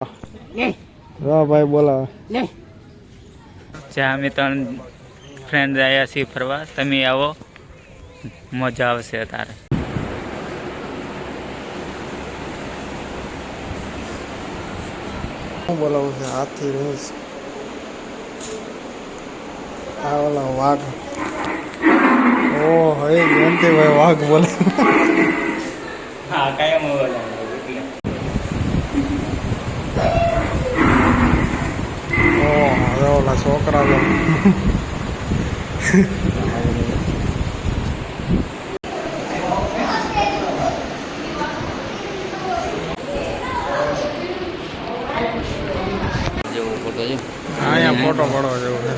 હા ભાઈ બોલાવે જ્યાં અમે ત્રણ ફ્રેન્ડ આવ્યા છીએ ફરવા તમે આવો. મજા આવશે તારે શું બોલાવું છે? હાથી રેસ આ ઓલા વાઘ. ઓ હવે જયંતિભાઈ વાઘ બોલે. હા કાયમ ઓ હવે ઓલા છોકરા ફોટો પડવા જેવું છે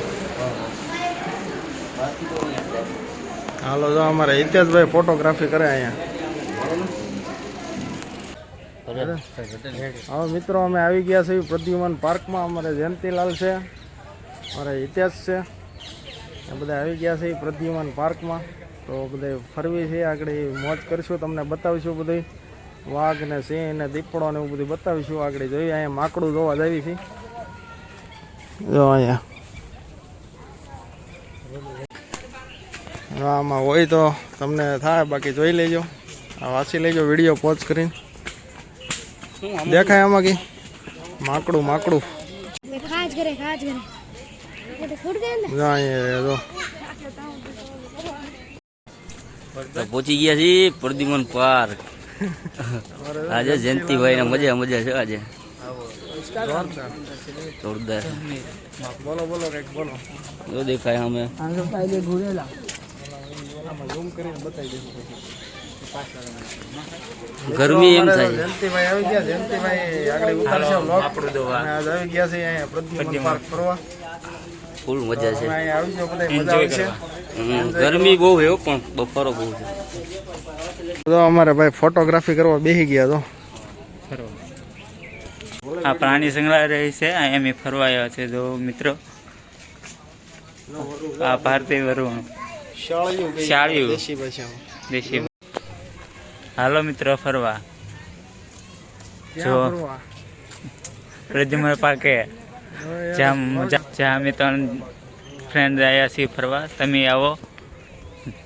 હાલો જો અમારે હિતેશભાઈ ફોટોગ્રાફી કરે અહીંયા હવે મિત્રો અમે આવી ગયા છીએ પ્રદ્યુમન પાર્કમાં અમારે જયંતિલાલ છે અમારે ઇતિહાસ છે. એ બધા આવી ગયા છે પ્રદ્યુમન પાર્કમાં. તો બધે ફરવી છે આગળ મોજ કરીશું તમને બતાવીશું બધું વાઘ ને સિંહ ને દીપડો ને એવું બધું બતાવીશું આગળ. જોઈએ અહીંયા માકડું જોવા જાવી છે. જો અહીંયા. આમાં હોય તો તમને થાય બાકી જોઈ લેજો. આ વાંચી લેજો વીડિયો પોઝ કરીને. દેખાય આમાં કી? માકડું માકડું. ખાજ કરે ખાજ કરે એ તો. પહોંચી ગયા છીએ પ્રદ્યુમન પાર્ક. આજે જયંતિભાઈ ને મજા મજા છે આજે. જોરદાર. બોલો બોલો કંઈક બોલો. જો દેખાય અમે ગરમી એમ થાય. જયંતિભાઈ આવી ગયા જયંતિભાઈ આગળ ઉતારશે આજ આવી ગયા છે અહીંયા પ્રદ્યુમન પાર્ક ફરવા. ફૂલ મજા છે. ગરમી બહુ છે હો, પણ બફારો બહુ છે. તો અમારે ભાઈ ફોટોગ્રાફી કરવા બેસી ગયા તો. આ પ્રાણી સંગ્રહાલય છે અહીંયા અમે ફરવા આવ્યા છે જો મિત્રો. આ ભારતીય વરુણ. શાળિયું દેશી હાલો મિત્રો ફરવા. જો? પ્રદ્યુમન પાર્કે. હવે જ્યાં મજા જ્યાં અમે ત્રણ ફ્રેન્ડ આવ્યા છીએ ફરવા તમે આવો.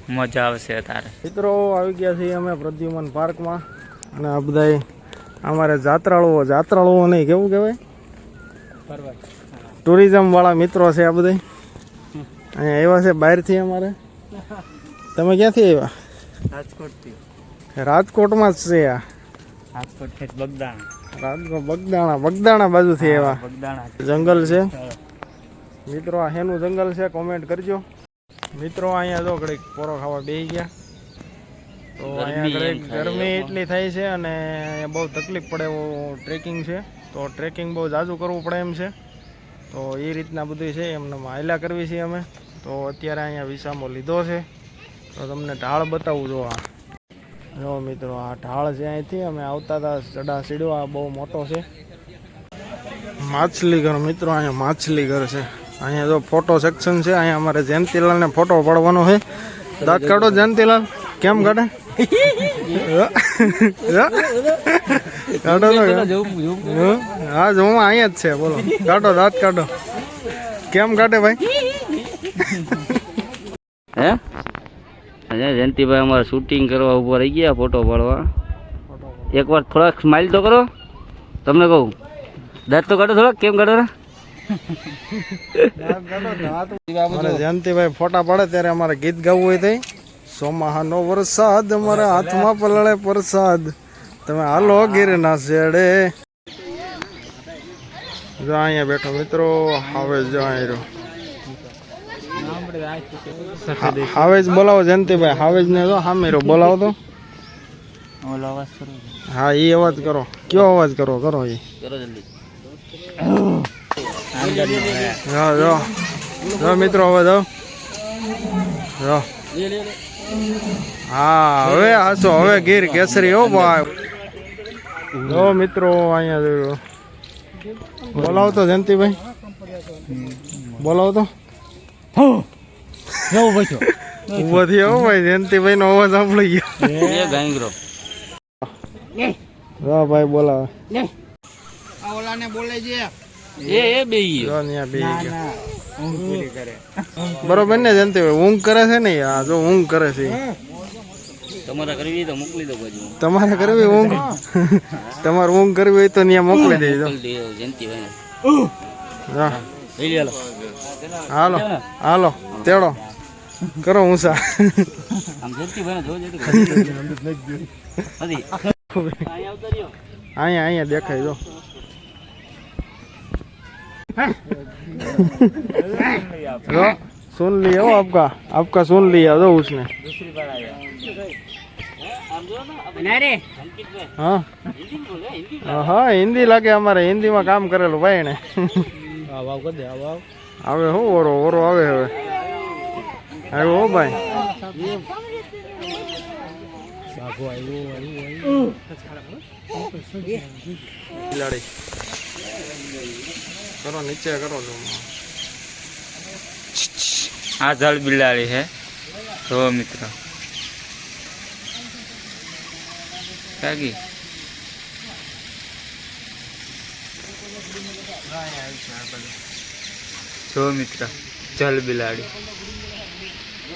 મજા આવશે તારે મિત્રો આવી ગયા છીએ અમે પ્રદ્યુમન પાર્કમાં. અને આ બધા અમારે જાત્રાળુઓ જાત્રાળુઓ નહીં કેવું કહેવાય? ટુરિઝમ વાળા મિત્રો છે આ બધા અહીંયા આવ્યા છે બહારથી અમારે. તમે ક્યાંથી આવ્યા? રાજકોટથી. રાજકોટમાં જ છે આ. રાજકોટ છે બગદાણા. રાજકોટ બગદાણા બગદાણા બાજુથી આવ્યા. બગદાણા જંગલ છે. મિત્રો આ હેનું જંગલ છે કોમેન્ટ કરજો. મિત્રો અહીંયા જો ઘડીક પોરો ખાવા બેસી ગયા. તો અહીંયા ગરમી એટલી થાય છે અને બહુ તકલીફ પડે એવું ટ્રેકિંગ છે. તો ટ્રેકિંગ બહુ જાજુ કરવું પડે એમ છે. તો એ રીતના બધું છે એમને હાયલા કરવી છે અમે. તો અત્યારે અહીંયા વિસામો લીધો છે. તો તમને ઢાળ બતાવું જો આ. જો મિત્રો આ ઢાળ છે અહીંથી. અમે આવતા હતા ચડા સીડવા. બહુ મોટો છે. માછલી ઘર મિત્રો અહીંયા માછલી ઘર છે. અહીંયા જો ફોટો સેક્શન છે. અહીંયા અમારે જયંતિલાલ ને ફોટો પાડવાનો છે. દાંત કાઢો જયંતિલાલ. કેમ કાઢે? કાઢો હા? જો હું અહીંયા જ છે. બોલો. કાઢો દાંત કાઢો કેમ કાઢે ભાઈ? હે? જયંતિભાઈ અમારે શૂટિંગ કરવા ઊભા રહી ગયા ફોટો પાડવા. એકવાર થોડાક સ્માઇલ તો કરો. તમને કહું દાંત તો કાઢો થોડાક કેમ કાઢો જયંતિભાઈ ફોટા પાડે ત્યારે અમારે ગીત ગાવું હોય તો સોમાહાનો વરસાદ અમારા હાથમાં પલળે પ્રસાદ. તમે હાલો ગીરના શેડે. જો અહીંયા બેઠો મિત્રો હવે જો અહીંયા રહ્યો. હા- હાવેજ બોલાવો, જયંતિભાઈ. હાવેજ ને જો હા મેરો બોલાવો તો. હા એ અવાજ કરો. કયો અવાજ કરો? કરો એ જો જો. જો મિત્રો, હવે જો. જો. હા, હવે હાસો, હવે ગીર કેસરી હો, ભાઈ. જો મિત્રો, અહીંયા જોયું બોલાવો તો જયંતિભાઈ. બોલાવો તો. ઊભો થયો હો ભાઈ જયંતિભાઈ નો અવાજ સાંભળી ગયો. એ ગાંગરો ભાઈ બોલાવે એ. એ બરોબર ને જયંતિભાઈ ઊંઘ કરે છે ને આ જો ઊંઘ કરે છે. તમારે કરવી તો મોકલી દો બાજુ. તમારે કરવી ઊંઘ? તમારે ઊંઘ કરવી હોય તો ત્યાં મોકલી દેજો. જયંતિભાઈ. હાલો હાલો તેડો. કરો ઊંસા આમ જયંતિભાઈ ને જોજો નથી અહીંયા અહીંયા દેખાય જો लो सुन लिया हो आपका आपका सुन लिया दो उसने हाँ હા હિન્દી લાગે અમારે હિન્દીમાં કામ કરેલું ભાઈ ને આવે હો ઓરો ઓરો આવે હવે આવ્યો ઓ ભાઈ. બિલાડી. કરો નીચે કરો. આ જળ બિલાડી છે. જો મિત્રો. કાગી જો મિત્ર જલ બિલાડી.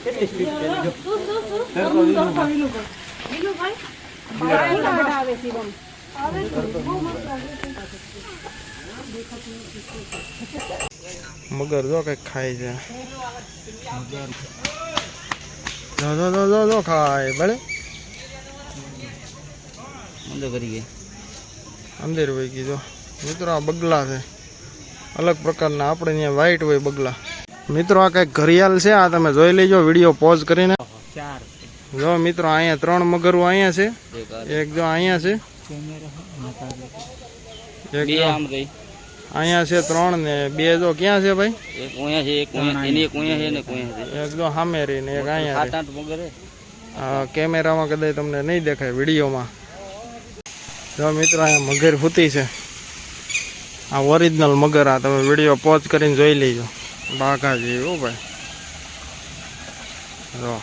જો મગર જો કઈ ખાય છે. જો જો જો જો જો ખાય ભલે. અંદર કરી ગઈ અંદર વહી ગઈ જો. મિત્રો આ બગલા છે. અલગ પ્રકારના આપણે અહીંયા વ્હાઈટ હોય બગલા. મિત્રો આ કંઈક ઘડિયાળ છે આ તમે જોઈ લેજો વીડિયો પોઝ કરીને. જો મિત્રો અહીંયા ત્રણ મગરો અહીંયા છે. એક જો અહીંયા છે. અહીંયા છે ત્રણ ને બે જો ક્યાં છે ભાઈ? એક ઓયા છે એક એની એક ઓયા છે ને એક ઓયા છે. એક જો સામે રહી ને એક અહીંયા સાત આઠ મગર કેમેરામાં કદાચ તમને નહીં દેખાય વિડીયોમાં. જો મિત્રો અહીંયા મગર ફૂતી છે. આ ઓરિજિનલ મગર આ તમે વીડિયો પોઝ કરીને જોઈ લેજો. બાઘા જેવી હો ભાઈ. જો.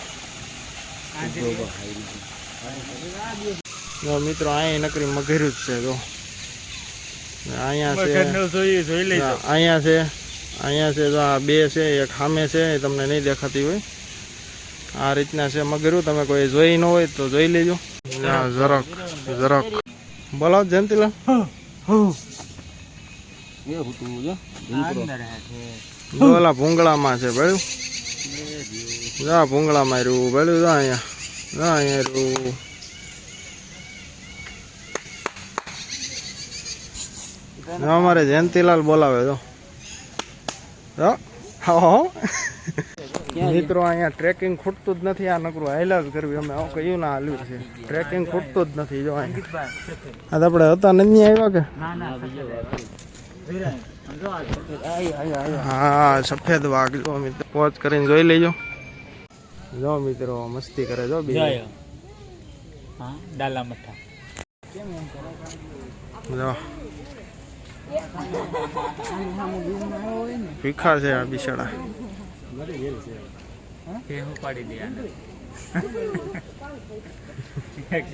જો મિત્રો અહીંયા નકરી મગેરું જ છે જો. અહીંયા છે અહીંયા છે અહીંયા છે જો આ બે છે એક સામે છે એ તમને નહીં દેખાતી હોય. આ રીતના છે મગેરું તમે કોઈ જોઈ ન હોય તો જોઈ લેજો. જરાક જરાક. બોલો જયંતિલાલ. ઓલા ભૂંગળામાં છે ભળ્યું જા ભૂંગળામાં રહ્યું ભળ્યું જા અહીંયા. જા અહીંયા રહ્યું અમારે જયંતિલાલ બોલાવે હો મિત્રો અહીંયા ટ્રેકિંગ ખૂટતું જ નથી આ નકરું હાઈલા જ કરવી. અમે આવું કયું ના હાલ્યું છે. ટ્રેકિંગ ખૂટતું જ નથી જો અહીંયા. આ તો આપણે હતા નથી આવ્યા કે? હા સફેદ વાઘ. જો મિત્રો પોચ કરીને જોઈ લેજો. જો મિત્રો મસ્તી કરે જો બી હા. ડાલા મઠા. જો. ભીખા છે આ બિચારા. એ હું પાડી દે આને. એક.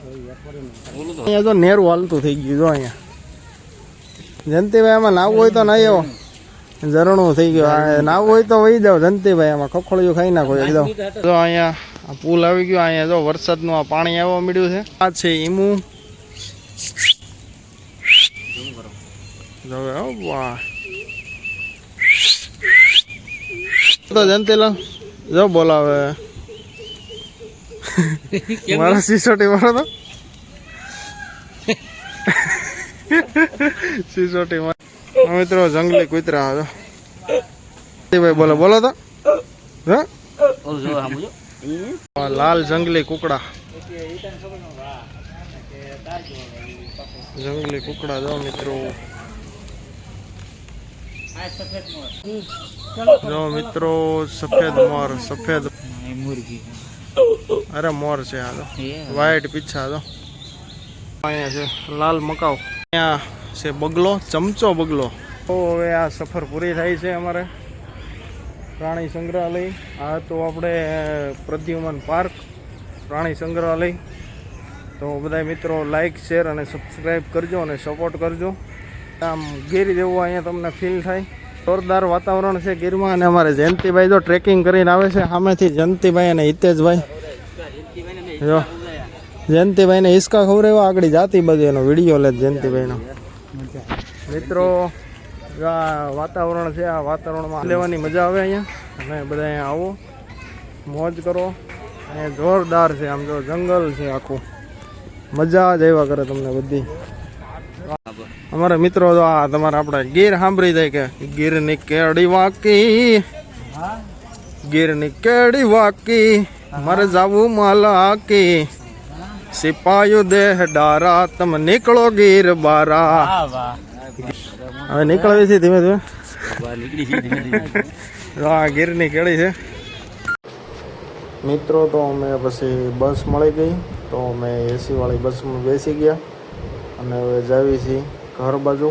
અહીંયા તો નેરું હાલતું થઈ ગયું, જો અહીંયા. જનતીભાઈ આમાં નાવું હોય તો નાઈ આવો. ઝરણું થઈ ગયું. નાવું હોય તો વહી જાવ જનતીભાઈ આમાં ખોખળિયું ખાઈ નાખો એકદમ. જો અહીંયા આ પુલ આવી ગયો. અહીંયા જો વરસાદનું આ પાણી આવવા મળ્યું છે. આ છે ઈમુ. તો જનતીલાલ જો બોલાવે. મારા સિસોટી મારો તો. સિસોટી મારો મિત્રો જંગલી કૂતરા આવે ભાઈ બોલો બોલો તો. લાલ જંગલી કુકડા. જંગલી કુકડા જો મિત્રો. જો મિત્રો સફેદ મોર સફેદ મુરગી. અરે મોર છે આ તો. વ્હાઈટ પીછા તો. અહીંયા છે લાલ મકાઉ. અહીંયા છે બગલો ચમચો બગલો. તો હવે આ સફર પૂરી થાય છે અમારે પ્રાણી સંગ્રહાલય. આ તો આપણે પ્રદ્યુમન પાર્ક પ્રાણી સંગ્રહાલય. તો બધા મિત્રો લાઇક શેર અને સબસ્ક્રાઈબ કરજો અને સપોર્ટ કરજો. આમ ઘેરી જેવું અહીંયા તમને ફીલ થાય. જોરદાર વાતાવરણ છે ગીરમાં અને અમારે જયંતિભાઈ જો ટ્રેકિંગ કરીને આવે છે, સામેથી જયંતિભાઈ અને હિતેશભાઈ. જો, જયંતિભાઈને હિસકા ખવડાવ્યો, આગળ જાતી બધું એનો વીડિયો લે જયંતિભાઈનો. મિત્રો આ વાતાવરણ છે, આ વાતાવરણમાં લેવાની મજા આવે અહીંયા. અને બધા અહીંયા આવો, મોજ કરો. અને જોરદાર છે, આમ જો જંગલ છે આખું. મજા જ આવ્યા કરે તમને બધી. અમારા મિત્રો તો આ તમારા આપણા ગીર સાંભળી જાય કે ગીરની કેડી વાકી. ગીરની કેડી વાકી, મારે જાવું માલાકી. સિપાયુ દેહ ડારા, તમે નીકળો ગીર બારા. હવે નીકળવી છે ધીમે ધીમે. ગીર ગીરની કેળી છે. મિત્રો તો અમે પછી બસ મળી ગઈ. તો અમે એસી વાળી બસમાં બેસી ગયા. અને હવે જાવી છીએ. ઘર બાજુ.